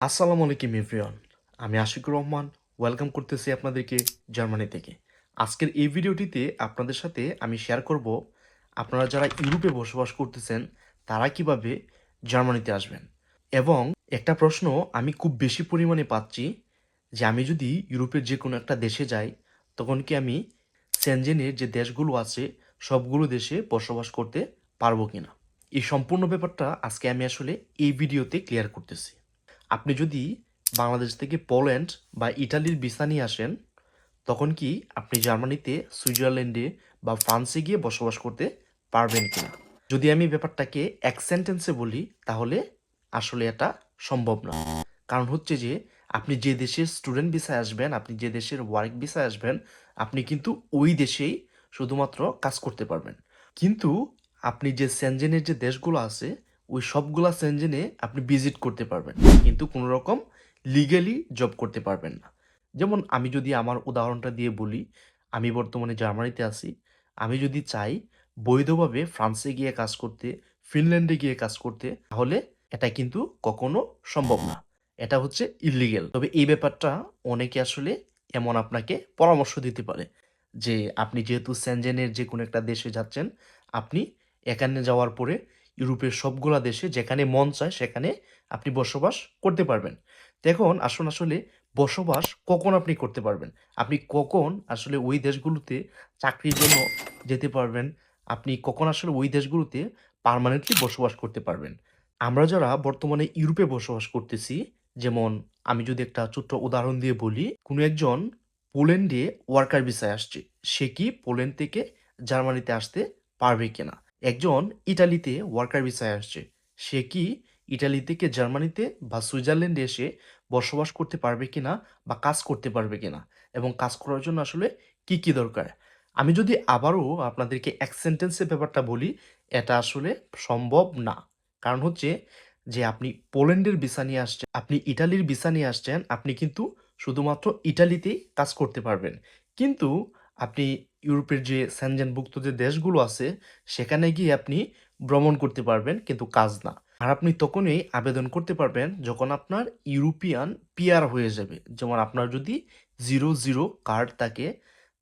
আসসালামু আলাইকুম, এভরিওয়ান। আমি আশিকুর রহমান। ওয়েলকাম করতেছি আপনাদেরকে জার্মানি থেকে। আজকের এই ভিডিওটিতে আপনাদের সাথে আমি শেয়ার করব, আপনারা যারা ইউরোপে বসবাস করতেছেন, তারা কীভাবে জার্মানিতে আসবেন? এবং একটা প্রশ্ন আমি খুব বেশি পরিমাণে পাচ্ছি যে আমি যদি ইউরোপের যে কোনো একটা দেশে যাই, তখন কি আমি সেনজেনের যে দেশগুলো আছে, সবগুলো দেশে বসবাস করতে পারব কিনা? এই সম্পূর্ণ ব্যাপারটা আজকে আমি আসলে এই ভিডিওতে ক্লিয়ার করতেছি। আপনি যদি বাংলাদেশ থেকে পোল্যান্ড বা ইটালির ভিসা নিয়ে আসেন, তখন কি আপনি জার্মানিতে, সুইজারল্যান্ডে বা ফ্রান্সে গিয়ে বসবাস করতে পারবেন কিনা? যদি আমি ব্যাপারটাকে এক সেন্টেন্সে বলি, তাহলে আসলে এটা সম্ভব না। কারণ হচ্ছে যে, আপনি যে দেশের স্টুডেন্ট ভিসায় আসবেন, আপনি যে দেশের ওয়ার্ক ভিসায় আসবেন, আপনি কিন্তু ওই দেশেই শুধুমাত্র কাজ করতে পারবেন। কিন্তু আপনি যে সেনজেনের যে দেশগুলো আছে ওই সবগুলা সেনজেনে আপনি ভিজিট করতে পারবেন। কিন্তু কোনো রকম লিগালি জব করতে পারবেন না। যেমন আমি যদি আমার উদাহরণটা দিয়ে বলি, আমি বর্তমানে জার্মানিতে আছি। আমি যদি চাই বৈধভাবে ফ্রান্সে গিয়ে কাজ করতে, ফিনল্যান্ডে গিয়ে কাজ করতে, তাহলে এটা কিন্তু কখনো সম্ভব না। এটা হচ্ছে ইলিগেল তবে এই ব্যাপারটা অনেকে আসলে এমন আপনাকে পরামর্শ দিতে পারে যে, আপনি যেহেতু সেনজেনের যে কোনো একটা দেশে যাচ্ছেন, আপনি এখানে যাওয়ার পরে ইউরোপের সবগুলা দেশে যেখানে মন চায়, সেখানে আপনি বসবাস করতে পারবেন। দেখুন, আসুন আসলে বসবাস কখন আপনি করতে পারবেন? আপনি কখন আসলে ওই দেশগুলোতে চাকরির জন্য যেতে পারবেন? আপনি কখন আসলে ওই দেশগুলোতে পার্মানেন্টলি বসবাস করতে পারবেন? আমরা যারা বর্তমানে ইউরোপে বসবাস করতেছি, যেমন আমি যদি একটা ছোট্ট উদাহরণ দিয়ে বলি, কোনো একজন পোল্যান্ডে ওয়ার্কার ভিসায় আসছে। সে কি পোল্যান্ড থেকে জার্মানিতে আসতে পারবে কিনা? একজন ইটালিতে ওয়ার্কার ভিসায় আসছে। সে কি ইটালি থেকে জার্মানিতে বা সুইজারল্যান্ডে এসে বসবাস করতে পারবে কিনা বা কাজ করতে পারবে কিনা এবং কাজ করার জন্য আসলে কি কি দরকার? আমি যদি আবারও আপনাদেরকে এক সেন্টেন্সে ব্যাপারটা বলি, এটা আসলে সম্ভব না। কারণ হচ্ছে যে আপনি পোল্যান্ডের ভিসা নিয়ে আসছেন, আপনি ইটালির ভিসা নিয়ে আসছেন, আপনি কিন্তু শুধুমাত্র ইটালিতেই কাজ করতে পারবেন। কিন্তু আপনি ইউরোপের যে স্যানজেনভুক্ত যে দেশগুলো আছে, সেখানে গিয়ে আপনি ভ্রমণ করতে পারবেন, কিন্তু কাজ না। আর আপনি তখনই আবেদন করতে পারবেন যখন আপনার ইউরোপিয়ান পিয়ার হয়ে যাবে। যেমন আপনার যদি জিরো জিরো কার্ড থাকে,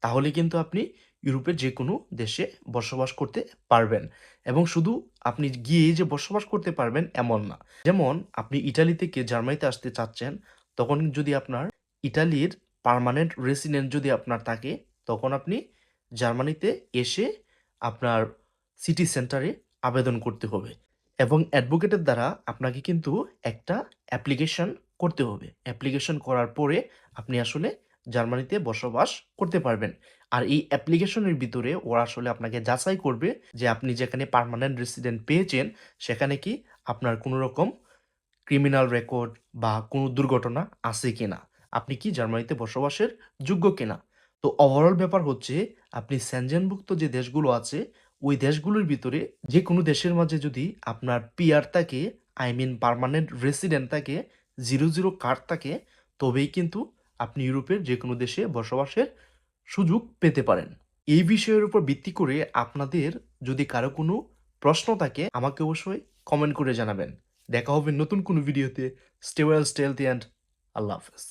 তাহলে কিন্তু আপনি ইউরোপের যে কোনো দেশে বসবাস করতে পারবেন। এবং শুধু আপনি গিয়ে যে বসবাস করতে পারবেন, এমন না। যেমন আপনি ইটালি থেকে জার্মানিতে আসতে চাচ্ছেন, তখন যদি আপনার ইটালির পার্মানেন্ট রেসিডেন্ট যদি আপনার থাকে তখন আপনি জার্মানিতে এসে আপনার সিটি সেন্টারে আবেদন করতে হবে এবং অ্যাডভোকেটের দ্বারা আপনাকে কিন্তু একটা অ্যাপ্লিকেশন করতে হবে। অ্যাপ্লিকেশন করার পরে আপনি আসলে জার্মানিতে বসবাস করতে পারবেন। আর এই অ্যাপ্লিকেশনের ভিতরে ওরা আসলে আপনাকে যাচাই করবে যে আপনি যেখানে পার্মানেন্ট রেসিডেন্ট পেয়েছেন, সেখানে কি আপনার কোনো রকম ক্রিমিনাল রেকর্ড বা কোনো দুর্ঘটনা আছে কিনা? আপনি কি জার্মানিতে বসবাসের যোগ্য কিনা? তো ওভারঅল ব্যাপার হচ্ছে, আপনি স্যানজেনভুক্ত যে দেশগুলো আছে, ওই দেশগুলোর ভিতরে যে কোনো দেশের মাঝে যদি আপনার পিআর থাকে আই মিন পার্মানেন্ট রেসিডেন্ট থাকে জিরো জিরো কার্ড থাকে, তবেই কিন্তু আপনি ইউরোপের যে কোনো দেশে বসবাসের সুযোগ পেতে পারেন। এই বিষয়ের উপর ভিত্তি করে আপনাদের যদি কারও কোনো প্রশ্ন থাকে, আমাকে অবশ্যই কমেন্ট করে জানাবেন। দেখা হবে নতুন কোনো ভিডিওতে stay well stay and Allah হাফেজ।